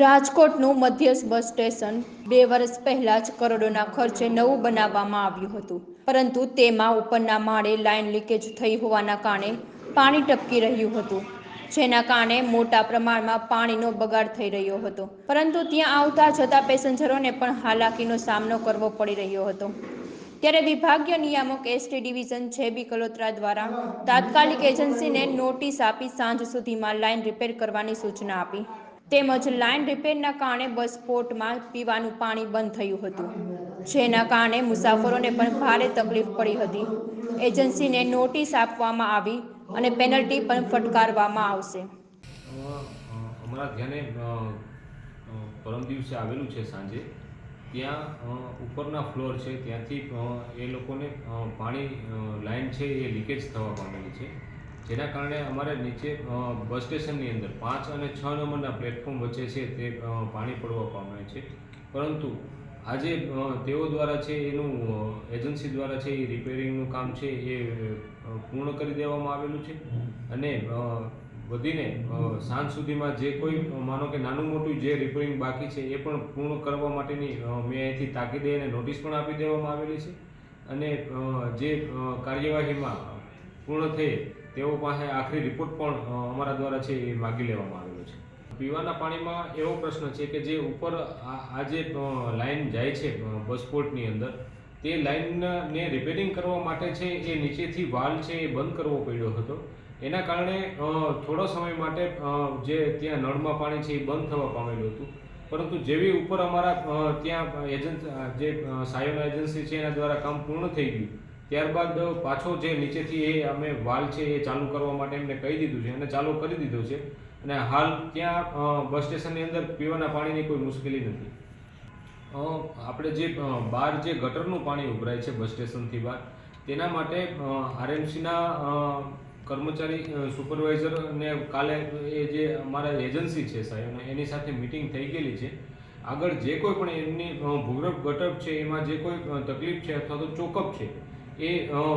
રાજકોટનું મધ્યસ્થ bus station બે વર્ષ પહેલાં જ કરોડોના ખર્ચે નવું બનાવવામાં આવ્યું હતું. પરંતુ તેમાં ઉપરના માળે લાઇન લીકેજ થઈ હોવાના કારણે પાણી ટપકી રહ્યું હતું, જેના કારણે મોટા પ્રમાણમાં પાણીનો બગાડ થઈ રહ્યો હતો. પરંતુ ત્યાં આવતા જતા પેસેન્જરોને પણ હાલાકીનો સામનો કરવો પડી રહ્યો હતો. ત્યારે વિભાગીય નિયામક એસટી ડિવિઝન છે બી કલોત્રા દ્વારા તાત્કાલિક એજન્સીને નોટિસ આપી સાંજ સુધીમાં લાઇન રિપેર કરવાની સૂચના આપી. તેમજ લાઇન રિપેરના કારણે બસ પોર્ટમાં પીવાનું પાણી બંધ થયું હતું. જેના કારણે મુસાફરોને પણ ભારે તકલીફ પડી હતી. એજન્સીને નોટિસ આપવામાં આવી અને પેનલ્ટી પણ ફટકારવામાં આવશે. અમારા ધ્યાને પરમ દિવસે આવેલું છે સાંજે, ત્યાં ઉપરના ફ્લોર છે. ત્યાંથી એ લોકોને પાણી લાઇન છે એ લીકેજ થવા પામેલી છે. જેના કારણે અમારે નીચે બસ સ્ટેશનની અંદર પાંચ અને છ નંબરના પ્લેટફોર્મ વચ્ચે છે તે પાણી પડવા પામે છે. પરંતુ આજે તેઓ દ્વારા છે એનું એજન્સી દ્વારા છે એ રિપેરિંગનું કામ છે એ પૂર્ણ કરી દેવામાં આવેલું છે. અને વધીને સાંજ સુધીમાં જે કોઈ માનો કે નાનું મોટું જે રિપેરિંગ બાકી છે એ પણ પૂર્ણ કરવા માટેની મેં અહીંથી તાકીદે એને નોટિસ પણ આપી દેવામાં આવેલી છે. અને જે કાર્યવાહીમાં પૂર્ણ થઈ તેઓ પાસે આખરી રિપોર્ટ પણ અમારા દ્વારા છે એ માગી લેવામાં આવેલો છે. પીવાના પાણીમાં એવો પ્રશ્ન છે કે જે ઉપર આ આ જે અ, લાઈન જાય છે બસપોર્ટની અંદર તે લાઈનને રિપેરિંગ કરવા માટે છે એ નીચેથી વાલ છે એ બંધ કરવો પડ્યો હતો. એના કારણે થોડો સમય માટે જે ત્યાં નળમાં પાણી છે એ બંધ થવા પામેલું હતું. પરંતુ જેવી ઉપર અમારા ત્યાં એજન્સ જે સાયોના એજન્સી છે એના દ્વારા કામ પૂર્ણ થઈ ગયું ત્યારબાદ પાછો જે નીચેથી એ અમે વાલ છે એ ચાલુ કરવા માટે એમને કહી દીધું છે અને ચાલુ કરી દીધો છે. અને હાલ ત્યાં બસ સ્ટેશનની અંદર પીવાના પાણીની કોઈ મુશ્કેલી નથી. આપણે જે બહાર જે ગટરનું પાણી ઉભરાય છે બસ સ્ટેશનથી બહાર, તેના માટે આરએમસીના કર્મચારી સુપરવાઇઝર ને કાલે એ જે અમારા એજન્સી છે સાહેબ એની સાથે મિટિંગ થઈ ગયેલી છે. આગળ જે કોઈ પણ એમની ભૂગર્ભ ગટર છે, એમાં જે કોઈ તકલીફ છે અથવા તો ચોકઅપ છે એ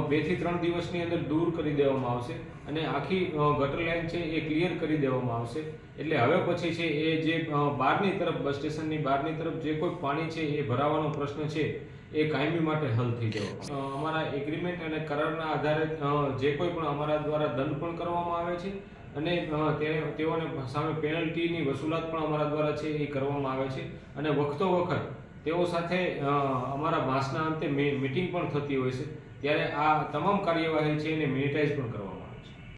બેથી ત્રણ દિવસની અંદર દૂર કરી દેવામાં આવશે અને આખી ગટર લાઈન છે એ ક્લિયર કરી દેવામાં આવશે. એટલે હવે પછી છે એ જે બહારની તરફ, બસ સ્ટેશનની બહારની તરફ જે કોઈ પાણી છે એ ભરાવાનો પ્રશ્ન છે એ કાયમી માટે હલ થઈ જવો. અમારા એગ્રીમેન્ટ અને કરારના આધારે જે કોઈ પણ અમારા દ્વારા દંડ પણ કરવામાં આવે છે અને તેઓને સામે પેનલ્ટીની વસૂલાત પણ અમારા દ્વારા છે એ કરવામાં આવે છે. અને વખતો વખત તેઓ સાથે અમારા માસના અંતે મીટિંગ પણ થતી હોય છે. ત્યારે આ તમામ કાર્યવાહી છે એને મિનિટાઇઝ પણ કરવામાં